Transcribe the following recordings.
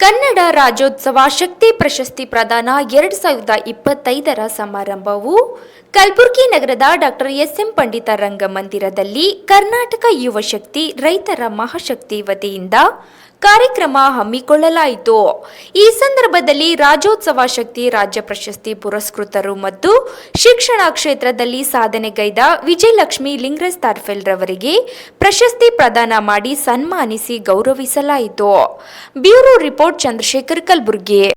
ಕನ್ನಡ ರಾಜ್ಯೋತ್ಸವ ಶಕ್ತಿ ಪ್ರಶಸ್ತಿ ಪ್ರದಾನ ಎರಡು ಸಾವಿರದ ಇಪ್ಪತ್ತೈದರ ಸಮಾರಂಭವು ಕಲಬುರಗಿ ನಗರದ ಡಾಕ್ಟರ್ ಎಸ್ ಎಂ ಪಂಡಿತ ರಂಗಮಂದಿರದಲ್ಲಿ ಕರ್ನಾಟಕ ಯುವಶಕ್ತಿ ರೈತರ ಮಹಾಶಕ್ತಿ ವತಿಯಿಂದ ಕಾರ್ಯಕ್ರಮ ಹಮ್ಮಿಕೊಳ್ಳಲಾಯಿತು. ಈ ಸಂದರ್ಭದಲ್ಲಿ ರಾಜ್ಯೋತ್ಸವ ಶಕ್ತಿ ರಾಜ್ಯ ಪ್ರಶಸ್ತಿ ಪುರಸ್ಕೃತರು ಮತ್ತು ಶಿಕ್ಷಣ ಕ್ಷೇತ್ರದಲ್ಲಿ ಸಾಧನೆಗೈದ ವಿಜಯಲಕ್ಷ್ಮಿ ಲಿಂಗ್ರೆಸ್ ತಾರ್ಫೆಲ್ ರವರಿಗೆ ಪ್ರಶಸ್ತಿ ಪ್ರದಾನ ಮಾಡಿ ಸನ್ಮಾನಿಸಿ ಗೌರವಿಸಲಾಯಿತು. Bureau report Chandrashekar Kalaburagi.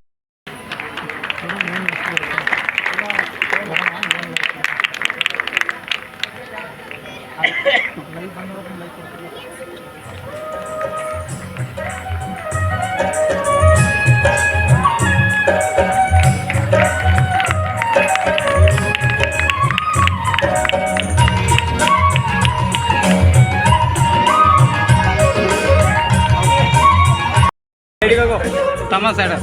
ತಮ್ಮ ಸೈಡ್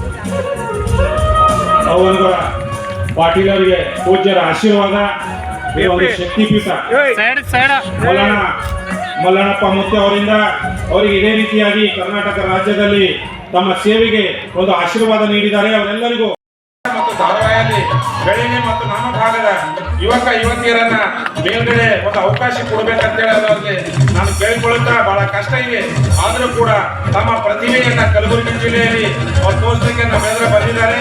ಅವರ ಪಾಟೀಲ್ ಅವರಿಗೆ ಪೂಜ್ಯರ ಆಶೀರ್ವಾದ ಈ ಒಂದು ಶಕ್ತಿಪೀಠ. Side side. ಮಲ್ಲಣ್ಣ ಮಲ್ಲಣ್ಣಪ್ಪ ಮುತ್ತೆ ಅವರಿಂದ ಅವರಿಗೆ ಇದೇ ರೀತಿಯಾಗಿ ಕರ್ನಾಟಕ ರಾಜ್ಯದಲ್ಲಿ ತಮ್ಮ ಸೇವೆಗೆ ಒಂದು ಆಶೀರ್ವಾದ ನೀಡಿದ್ದಾರೆ. ಅವರೆಲ್ಲರಿಗೂ ಮತ್ತು ಧಾರವಾಹಿಯಲ್ಲಿ ಬೆಳಿಗ್ಗೆ ಮತ್ತು ನಮ್ಮ ಭಾಗದ ಯುವಕ ಯುವತಿಯರನ್ನ ಮೇಲ್ಗಡೆ ಅವಕಾಶ ಕೊಡ್ಬೇಕಂತೇಳಿ ಹೇಳೋದಾದ್ರೆ ನಾನು ಕೇಳಿಕೊಳ್ಳುತ್ತಾ ಬಹಳ ಕಷ್ಟ ಇದೆ. ಆದರೂ ಕೂಡ ತಮ್ಮ ಪ್ರತಿಭೆಯನ್ನ ಕಲಬುರಗಿ ಜಿಲ್ಲೆಯಲ್ಲಿ ಅವ್ರು ತೋರಿಸಲಿಕ್ಕೆ ನಮ್ಮೆಲ್ಲರೂ ಬಂದಿದ್ದಾರೆ.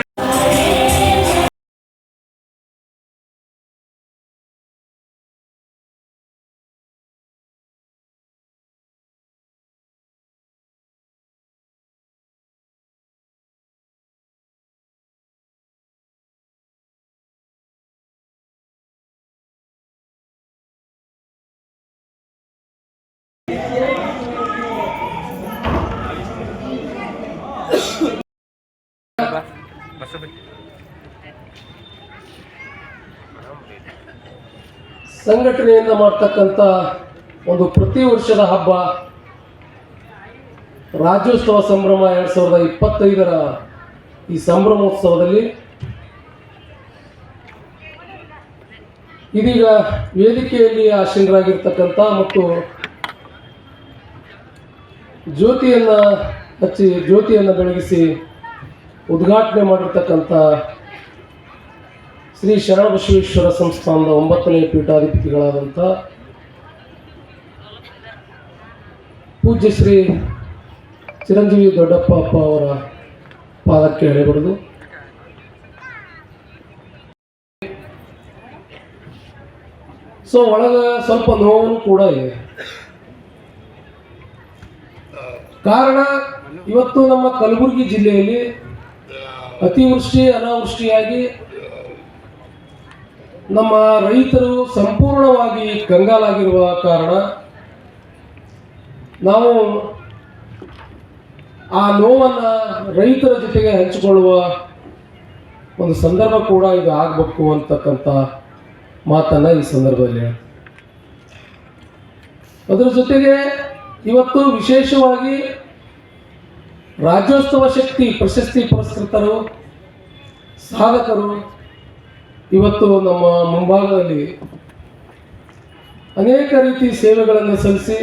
ಸಂಘಟನೆಯಿಂದ ಮಾಡ್ತಕ್ಕಂಥ ಒಂದು ಪ್ರತಿ ವರ್ಷದ ಹಬ್ಬ ರಾಜ್ಯೋತ್ಸವ ಸಂಭ್ರಮ ಎರಡ್ ಸಾವಿರದ ಇಪ್ಪತ್ತೈದರ ಈ ಸಂಭ್ರಮೋತ್ಸವದಲ್ಲಿ. ಇದೀಗ ವೇದಿಕೆಯಲ್ಲಿ ಆಶೀನರಾಗಿರ್ತಕ್ಕಂಥ ಮತ್ತು ಜ್ಯೋತಿಯನ್ನು ಹಚ್ಚಿ, ಜ್ಯೋತಿಯನ್ನು ಬೆಳಗಿಸಿ ಉದ್ಘಾಟನೆ ಮಾಡಿರ್ತಕ್ಕಂಥ ಶ್ರೀ ಶರಣಬಸವೇಶ್ವರ ಸಂಸ್ಥಾನದ ಒಂಬತ್ತನೇ ಪೀಠಾಧಿಪತಿಗಳಾದಂಥ ಪೂಜ್ಯ ಶ್ರೀ ಚಿರಂಜೀವಿ ದೊಡ್ಡಪ್ಪ ಅಪ್ಪ ಅವರ ಪಾದಕ್ಕೆ ಎಳೆಬಡಿದು ಸೊ ಒಳಗೆ ಸ್ವಲ್ಪ ನೋವು ಕೂಡ ಇದೆ. ಕಾರಣ ಇವತ್ತು ನಮ್ಮ ಕಲಬುರಗಿ ಜಿಲ್ಲೆಯಲ್ಲಿ ಅತಿವೃಷ್ಟಿ, ಅನಾವೃಷ್ಟಿಯಾಗಿ ನಮ್ಮ ರೈತರು ಸಂಪೂರ್ಣವಾಗಿ ಕಂಗಾಲಾಗಿರುವ ಕಾರಣ ನಾವು ಆ ನೋವನ್ನು ರೈತರ ಜೊತೆಗೆ ಹಂಚಿಕೊಳ್ಳುವ ಒಂದು ಸಂದರ್ಭ ಕೂಡ ಇದು ಆಗಬೇಕು ಅಂತಕ್ಕಂಥ ಮಾತನ್ನು ಈ ಸಂದರ್ಭದಲ್ಲಿ. ಅದರ ಜೊತೆಗೆ ಇವತ್ತು ವಿಶೇಷವಾಗಿ ರಾಜ್ಯೋತ್ಸವ ಶಕ್ತಿ ಪ್ರಶಸ್ತಿ ಪುರಸ್ಕೃತರು ಸಾಧಕರು ಇವತ್ತು ನಮ್ಮ ಮುಂಭಾಗದಲ್ಲಿ ಅನೇಕ ರೀತಿ ಸೇವೆಗಳನ್ನು ಸಲ್ಲಿಸಿ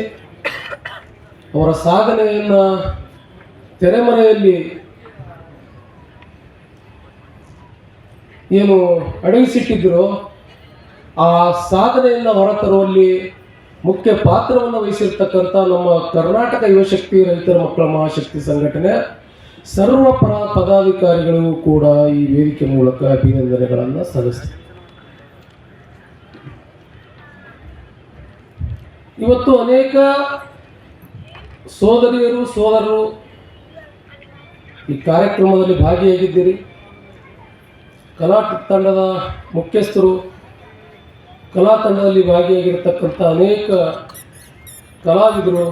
ಅವರ ಸಾಧನೆಯನ್ನು ತೆರೆಮರೆಯಲ್ಲಿ ಏನು ಅಡಗಿಸಿಟ್ಟಿದ್ದರೋ ಆ ಸಾಧನೆಯನ್ನು ಹೊರತರುವಲ್ಲಿ ಮುಖ್ಯ ಪಾತ್ರವನ್ನು ವಹಿಸಿರ್ತಕ್ಕಂಥ ನಮ್ಮ ಕರ್ನಾಟಕ ಯುವಶಕ್ತಿ ರೈತರ ಮಕ್ಕಳ ಮಹಾಶಕ್ತಿ ಸಂಘಟನೆ ಸರ್ವ ಪದಾಧಿಕಾರಿಗಳು ಕೂಡ ಈ ವೇದಿಕೆ ಮೂಲಕ ಅಭಿನಂದನೆಗಳನ್ನು ಸಲ್ಲಿಸ್ತಾರೆ. ಇವತ್ತು ಅನೇಕ ಸೋದರಿಯರು, ಸೋದರರು ಈ ಕಾರ್ಯಕ್ರಮದಲ್ಲಿ ಭಾಗಿಯಾಗಿದ್ದೀರಿ. ಕಲಾ ತಂಡದ ಮುಖ್ಯಸ್ಥರು ಕಲಾ ತಂಡದಲ್ಲಿ ಭಾಗಿಯಾಗಿರ್ತಕ್ಕಂಥ ಅನೇಕ ಕಲಾವಿದರು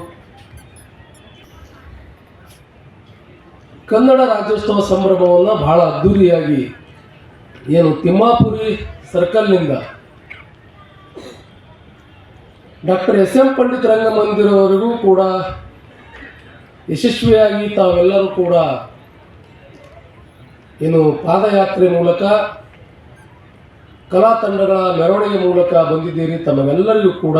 ಕನ್ನಡ ರಾಜ್ಯೋತ್ಸವ ಸಂಭ್ರಮವನ್ನು ಬಹಳ ಅದ್ಧೂರಿಯಾಗಿ ಏನು ತಿಮ್ಮಾಪುರಿ ಸರ್ಕಲ್ನಿಂದ ಡಾಕ್ಟರ್ ಎಸ್ ಎಂ ಪಂಡಿತ್ ರಂಗಮಂದಿರವರೆಗೂ ಕೂಡ ಯಶಸ್ವಿಯಾಗಿ ತಾವೆಲ್ಲರೂ ಕೂಡ ಏನು ಪಾದಯಾತ್ರೆ ಮೂಲಕ ಕಲಾ ತಂಡಗಳ ಮೆರವಣಿಗೆ ಮೂಲಕ ಬಂದಿದ್ದೀರಿ ತಮಗೆಲ್ಲರಿಗೂ ಕೂಡ